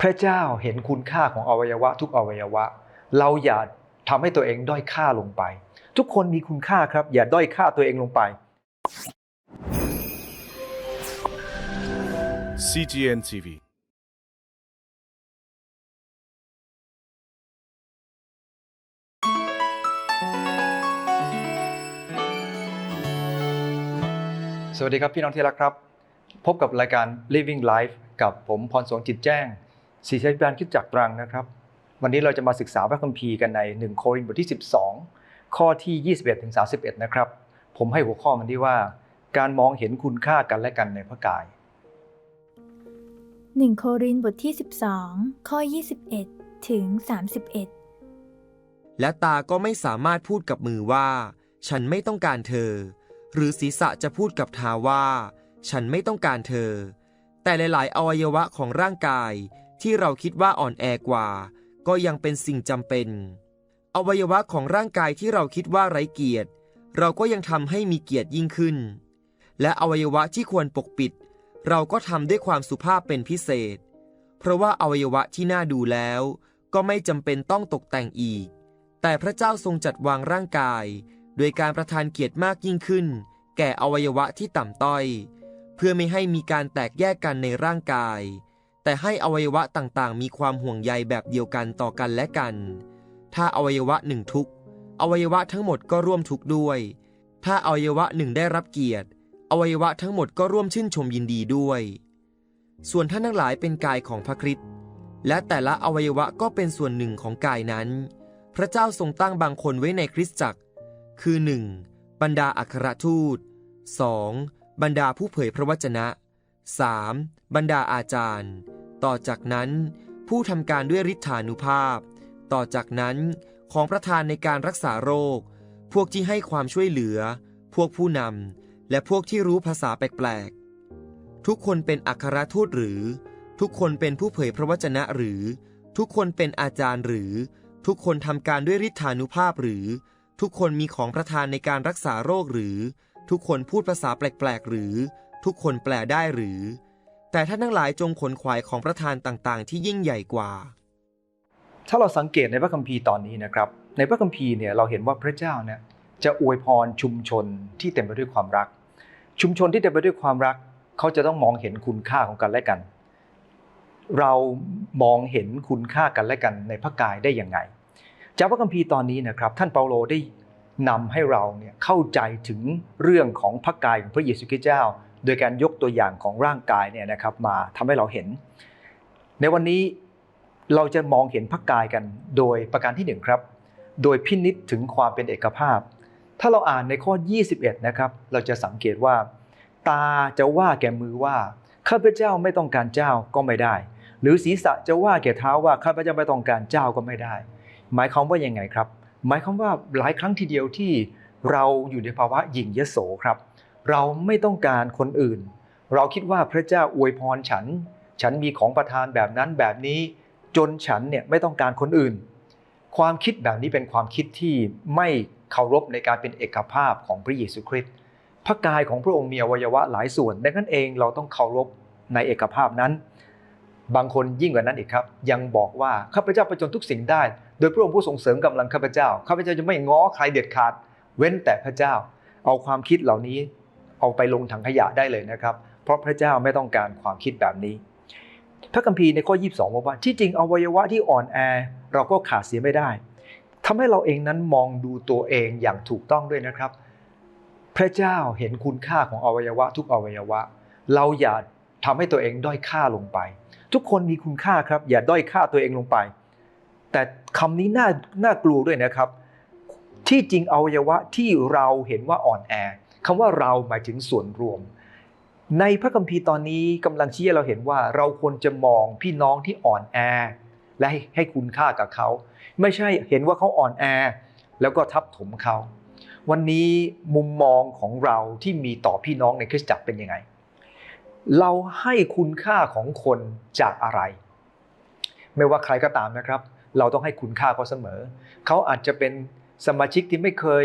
พระเจ้าเห็นคุณค่าของอวัยวะ ทุกอวัยวะ เราอย่าทำให้ตัวเองด้อยค่าลงไป ทุกคนมีคุณค่าครับ อย่าด้อยค่าตัวเองลงไป CGN TV สวัสดีครับพี่น้องที่รักครับ พบกับรายการ Living Life กับผมพรสวงจิตแจ้ง ศิษยาภิบาลคริดจักรตรังนะครับ วันนี้เราจะมาศึกษาพระคัมภีร์กันใน 1 โครินธ์บทที่ 12 ข้อที่ 21ถึง31 นะครับ ผมให้หัวข้อมันที่ว่า การมองเห็นคุณค่ากันและกันในพระกาย 1 โครินธ์บทที่ 12 ข้อ 21 ถึง 31 และตาก็ไม่สามารถพูดกับมือว่า ฉันไม่ต้องการเธอ หรือศีรษะจะพูดกับเท้าว่า ฉันไม่ต้องการเธอ แต่หลาย ๆ อวัยวะของร่างกาย ที่เราคิดว่าอ่อนแอกว่า ก็ยังเป็นสิ่งจำเป็น อวัยวะของร่างกายที่เราคิดว่าไร้เกียรติ เราก็ยังทำให้มีเกียรติยิ่งขึ้น และอวัยวะที่ควรปกปิด เราก็ทำด้วยความสุภาพเป็นพิเศษ เพราะว่าอวัยวะที่น่าดูแล้ว ก็ไม่จำเป็นต้องตกแต่งอีก แต่พระเจ้าทรงจัดวางร่างกาย โดยการประทานเกียรติมากยิ่งขึ้น แก่อวัยวะที่ต่ำต้อย เพื่อไม่ให้มีการแตกแยกกันในร่างกาย แต่ให้อวัยวะต่างๆ มีความห่วงใยแบบเดียวกันต่อกันและกัน ถ้าอวัยวะหนึ่งทุกอวัยวะทั้งหมดก็ร่วมทุกข์ด้วย ถ้าอวัยวะหนึ่งได้รับเกียรติ อวัยวะทั้งหมดก็ร่วมชื่นชมยินดีด้วย ส่วนท่านทั้งหลายเป็นกายของพระคริสต์และแต่ละอวัยวะก็เป็นส่วนหนึ่งของกายนั้น พระเจ้าทรงตั้งบางคนไว้ในคริสตจักร คือ 1. บรรดาอัครทูต 2. บรรดาผู้เผยพระวจนะ 3. บรรดาอาจารย์ ต่อจากนั้น ผู้ทำการด้วยฤทธานุภาพ ต่อจากนั้นของประธานในการรักษาโรค พวกที่ให้ความช่วยเหลือ พวกผู้นำและพวกที่รู้ภาษาแปลกๆ ทุกคนเป็นอัครทูตหรือ ทุกคนเป็นผู้เผยพระวจนะหรือ ทุกคนเป็นอาจารย์หรือ ทุกคนทำการด้วยฤทธานุภาพหรือ ทุกคนมีของประทานในการรักษาโรคหรือ ทุกคนพูดภาษาแปลกๆหรือ ทุกคนแปลได้หรือ แต่ท่านทั้งหลายจงขนขวายของประทานต่างๆ ที่ยิ่งใหญ่กว่า ถ้าเราสังเกตในพระคัมภีร์ตอนนี้นะครับ ในพระคัมภีร์เนี่ยเราเห็นว่าพระเจ้าเนี่ยจะอวยพรชุมชนที่เต็มไปด้วยความรัก ชุมชนที่เต็มไปด้วยความรัก เขาจะต้องมองเห็นคุณค่าของกันและกัน เรามองเห็นคุณค่ากันและกันในพระกายได้อยังไง จากพระคัมภีร์ตอนนี้นะครับ ท่านเปาโลได้นำให้เราเนี่ยเข้าใจถึงเรื่องของพระกายของพระเยซูคริสต์เจ้า โดยการยกตัวอย่างของร่างกายเนี่ยนะครับมาทำให้เราเห็น ในวันนี้เราจะมองเห็นพระกายกันโดยประการที่หนึ่งครับ โดยพินิษถึงความเป็นเอกภาพ ถ้าเราอ่านในข้อ 21 นะครับ เราจะสังเกตว่า ตาจะว่าแก่มือว่าข้าพเจ้าไม่ต้องการเจ้าก็ไม่ได้ หรือศีรษะจะว่าแก่เท้าว่าข้าพเจ้าไม่ต้องการเจ้าก็ไม่ได้ หมายความว่ายังไงครับ หมายความว่าหลายครั้งทีเดียวที่เราอยู่ในภาวะหยิ่งยโสครับ เราไม่ต้องการคนอื่น เราคิดว่าพระเจ้าอวยพรฉัน ฉันมีของประทานแบบนั้นแบบนี้ จนฉันเนี่ยไม่ต้องการคนอื่น ความคิดแบบนี้เป็นความคิดที่ไม่เคารพในการเป็นเอกภาพของพระเยซูคริสต์พระกายของพระองค์มีอวัยวะหลายส่วนดังนั้นเองเราต้องเคารพในเอกภาพนั้น บางคนยิ่งกว่านั้นอีกครับ ยังบอกว่าข้าพเจ้าประจนทุกสิ่งได้ โดยพระองค์ผู้ทรงเสริมกำลังข้าพเจ้าข้าพเจ้าจะไม่ง้อใครเด็ดขาด เว้นแต่พระเจ้า เอาความคิดเหล่านี้ เอาไปลงถังขยะได้เลยนะครับ เพราะพระเจ้าไม่ต้องการความคิดแบบนี้ พระคัมภีร์ในข้อ 22บอกว่าที่จริงอวัยวะที่อ่อนแอเราก็ขาดเสียไม่ได้ทำให้เราเองนั้นมองดูตัวเองอย่างถูกต้องด้วยนะครับ พระเจ้าเห็นคุณค่าของอวัยวะทุกอวัยวะ เราอย่าทำให้ตัวเองด้อยค่าลงไป ทุกคนมีคุณค่าครับ อย่าด้อยค่าตัวเองลงไป แต่คำนี้น่าน่ากลัวด้วยนะครับ ที่จริงอวัยวะที่เราเห็นว่าอ่อนแอ คำว่าเราหมายถึงส่วนรวม ในพระคัมภีร์ตอนนี้กำลังชี้ให้เราเห็นว่าเราควรจะมองพี่น้องที่อ่อนแอ และให้ให้คุณค่ากับเขา ไม่ใช่เห็นว่าเขาอ่อนแอ แล้วก็ทับถมเขา วันนี้มุมมองของเราที่มีต่อพี่น้องในคริสตจักรเป็นยังไง เราให้คุณค่าของคนจากอะไร ไม่ว่าใครก็ตามนะครับ เราต้องให้คุณค่าเขาเสมอ เขาอาจจะเป็นสมาชิกที่ไม่เคย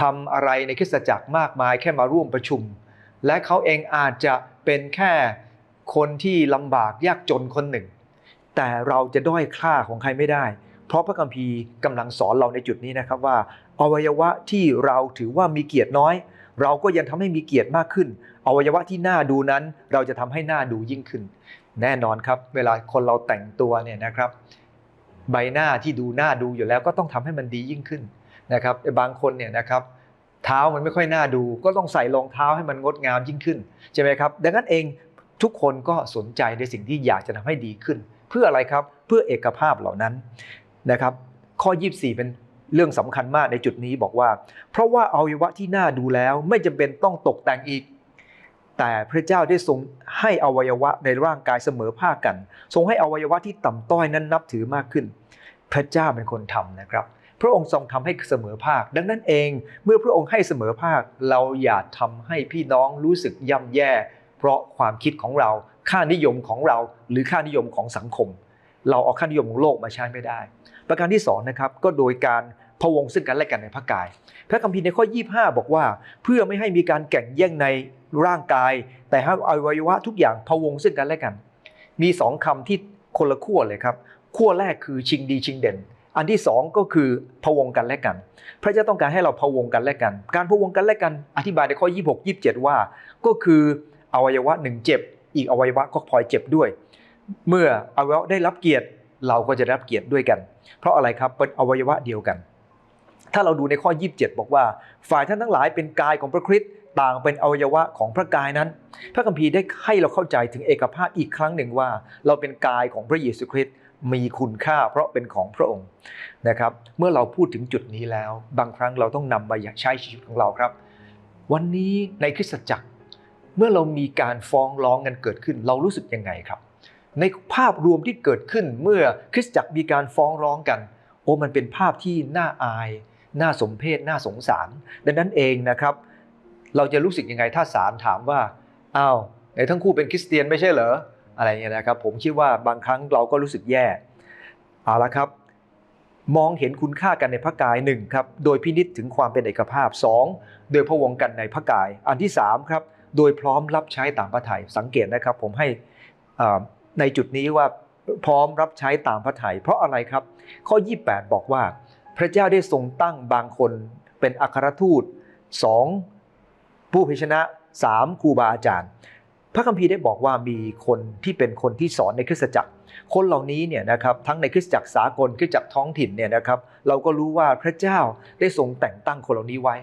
ทำอะไรในคริสตจักรมากมายแค่มาร่วมประชุม และเขาเองอาจจะเป็นแค่คนที่ลำบากยากจนคนหนึ่ง แต่เราจะด้อยค่าของใครไม่ได้ เพราะพระคัมภีร์กำลังสอนเราในจุดนี้นะครับว่า อวัยวะที่เราถือว่ามีเกียรติน้อย เราก็ยังทำให้มีเกียรติมากขึ้น อวัยวะที่น่าดูนั้น เราจะทำให้หน่าดูยิ่งขึ้น แน่นอนครับ เวลาคนเราแต่งตัวเนี่ยนะครับ ใบหน้าที่ดูหน่าดูอยู่แล้วก็ต้องทำให้มันดียิ่งขึ้น นะครับบางคนเนี่ยนะครับเท้ามันไม่ค่อยน่าดู ก็ต้องใส่รองเท้าให้มันงดงามยิ่งขึ้นใช่ไหมครับดังนั้นเองทุกคนก็สนใจในสิ่งที่อยากจะทำให้ดีขึ้น เพื่ออะไรครับเพื่อเอกภาพเหล่านั้นนะครับ ข้อ 24 เป็นเรื่องสำคัญมากในจุดนี้บอกว่า เพราะว่าอวัยวะที่น่าดูแล้วไม่จำเป็นต้องตกแต่งอีก แต่พระเจ้าได้ทรงให้อวัยวะในร่างกายเสมอภาคกัน ทรงให้อวัยวะที่ต่ำต้อยนั้นนับถือมากขึ้น พระเจ้าเป็นคนทำนะครับ พระองค์ทรงทำให้เสมอภาค ดังนั้นเอง เมื่อพระองค์ให้เสมอภาค เราอย่าทำให้พี่น้องรู้สึกย่ำแย่ เพราะความคิดของเรา ค่านิยมของเรา หรือค่านิยมของสังคม เราเอาค่านิยมของโลกมาใช้ไม่ได้ ประการที่สองนะครับก็โดยการพะวงซึ่งกันและกันในพระกาย พระคัมภีร์ในข้อ 25 บอกว่า เพื่อไม่ให้มีการแข่งแย่งในร่างกาย แต่ให้อวัยวะทุกอย่างพะวงซึ่งกันและกัน มีสองคำที่คนละขั้วเลยครับขั้วแรกคือชิงดีชิงเด่น อันที่สองก็คือพะวงกันและกัน พระเจ้าต้องการให้เราพะวงกันและกัน การพะวงกันและกัน อธิบายในข้อ 26 27 ว่า ก็คืออวัยวะหนึ่งเจ็บ อีกอวัยวะก็พลอยเจ็บด้วย เมื่ออวัยวะได้รับเกียรติเราก็จะได้รับเกียรติด้วยกัน เพราะอะไรครับเป็นอวัยวะเดียวกัน ถ้าเราดูในข้อ 27 บอกว่า ฝ่ายท่านทั้งหลายเป็นกายของพระคริสต์ต่างเป็นอวัยวะของพระกายนั้น พระคัมภีร์ได้ให้เราเข้าใจถึงเอกภาพอีกครั้งหนึ่งว่า เราเป็นกายของพระเยซูคริสต์ มีคุณค่าเพราะเป็นของพระองค์นะครับ เมื่อเราพูดถึงจุดนี้แล้ว บางครั้งเราต้องนำมาใช้ชีวิตของเราครับ วันนี้ในคริสตจักร เมื่อเรามีการฟ้องร้องกันเกิดขึ้น เรารู้สึกยังไงครับ ในภาพรวมที่เกิดขึ้นเมื่อคริสตจักรมีการฟ้องร้องกัน โอ้มันเป็นภาพที่น่าอาย น่าสมเพชน่าสงสาร ดังนั้นเองนะครับ เราจะรู้สึกยังไงถ้าศาลถามว่าอ้าวในทั้งคู่เป็นคริสเตียนไม่ใช่เหรอ อะไรเงี้ยนะครับผมคิดว่าบางครั้งเราก็รู้สึกแย่เอาละครับ มองเห็นคุณค่ากันในพระกายหนึ่งครับโดยพินิจถึงความเป็นเอกภาพสองโดยพะวงกันในพระกาย อันที่สามครับโดยพร้อมรับใช้ตามพระทัยสังเกตนะครับ ผมให้ในจุดนี้ว่าพร้อมรับใช้ตามพระทัยเพราะอะไรครับ ข้อ 28 บอกว่า พระเจ้าได้ทรงตั้งบางคนเป็นอัครทูต 2. ผู้เผยชนะ 3. ครูบาอาจารย์ พระคัมภีร์ได้บอกว่ามีคนที่เป็นคนที่สอนในคริสตจักร คนเหล่านี้เนี่ยนะครับทั้งในคริสตจักรสากลคริสตจักรท้องถิ่นเนี่ยนะครับเราก็รู้ว่าพระเจ้าได้ทรงแต่งตั้งคนเหล่านี้ไว้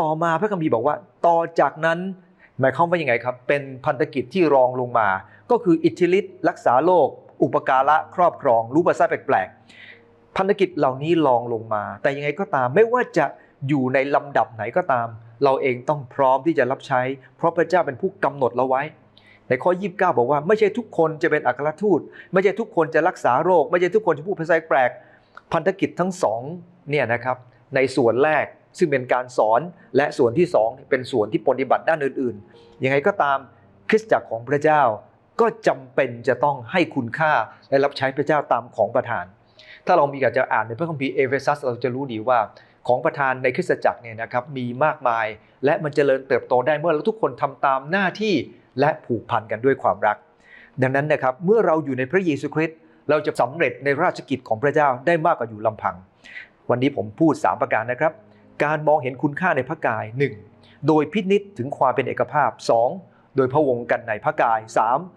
ต่อมาพระคัมภีร์บอกว่า ต่อจากนั้นหมายความว่ายังไงครับ เป็นพันธกิจที่รองลงมา ก็คืออิทธิฤทธิ์รักษาโรคอุปการะครอบครอง รู้ภาษาแปลกๆพันธกิจเหล่านี้รองลงมา แต่ยังไงก็ตามไม่ว่าจะอยู่ในลำดับไหนก็ตาม เราเองต้องพร้อมที่จะรับใช้ เพราะพระเจ้าเป็นผู้กำหนดเราไว้ในข้อ 29 บอกว่าไม่ใช่ทุกคนจะเป็นอัครทูต ไม่ใช่ทุกคนจะรักษาโรค ไม่ใช่ทุกคนจะพูดภาษาแปลก พันธกิจทั้งสองเนี่ยนะครับในส่วนแรกซึ่งเป็นการสอนและส่วนที่สองเป็นส่วนที่ปฏิบัติด้านอื่นๆ ยังไงก็ตามคริสตจักรของพระเจ้าก็จำเป็นจะต้องให้คุณค่าและรับใช้พระเจ้าตามของประทาน ถ้าเรามีการจะอ่านในพระคัมภีร์เอเฟซัสเราจะรู้ดีว่า ของประทานในคริสตจักรเนี่ยนะครับมีมากมาย และมันจเจริญเติบโตได้เมื่อเราทุกคนทำตามหน้าที่และผูกพันกันด้วยความรัก ดังนั้นนะครับเมื่อเราอยู่ในพระเยซูคริสต์เราจะสำเร็จในราชกิจของพระเจ้าได้มากกว่าอยู่ลำพัง วันนี้ผมพูด 3 ประการนะครับ การมองเห็นคุณค่าในพระกาย 1. โดยพินิษถึงความเป็นเอกภาพ 2. โดยพะวงกันในพระกาย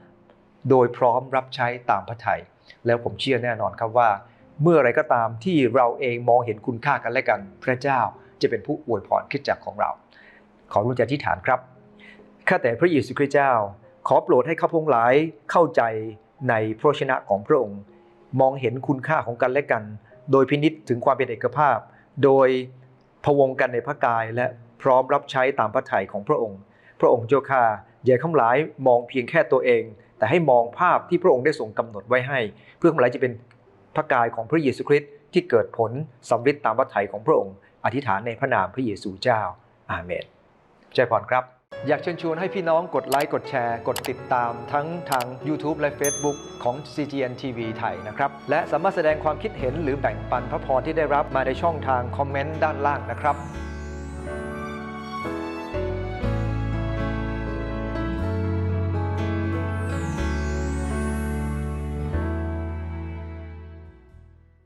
3. โดยพร้อมรับใช้ตามพระทัยแล้วผมเชื่อแน่นอนครับว่า เมื่อไรก็ตามที่เราเองมองเห็นคุณค่ากันและกัน พระเจ้าจะเป็นผู้อวยพรคริสตจักของเรา ขอรู้จักที่ฐานครับข้าแต่พระเยซูคริสต์เจ้า ขอโปรดให้ข้าพงหลายเข้าใจในพระชนะของพระองค์ มองเห็นคุณค่าของกันและกัน โดยพินิษถึงความเป็นเอกภาพ โดยพวงกันในพระกายและพร้อมรับใช้ตามพระทัยของพระองค์ พระองค์เจ้าข้าอย่าข้าหลายมองเพียงแค่ตัวเอง แต่ให้มองภาพที่พระองค์ได้ทรงกำหนดไว้ให้ เพื่อข้าหลายจะเป็น พระกายของพระเยซูคริสต์ที่เกิดผลสำเร็จตามวัตถัยของพระองค์ อธิษฐานในพระนามพระเยซูเจ้า อาเมนใจพรครับ อยากเชิญชวนให้พี่น้องกดไลค์กดแชร์ กดติดตามทั้งทาง YouTube และ Facebook ของ CGN TV ไทยนะครับ และสามารถแสดงความคิดเห็นหรือแบ่งปันพระพรที่ได้รับมาในช่องทางคอมเมนต์ด้านล่างนะครับ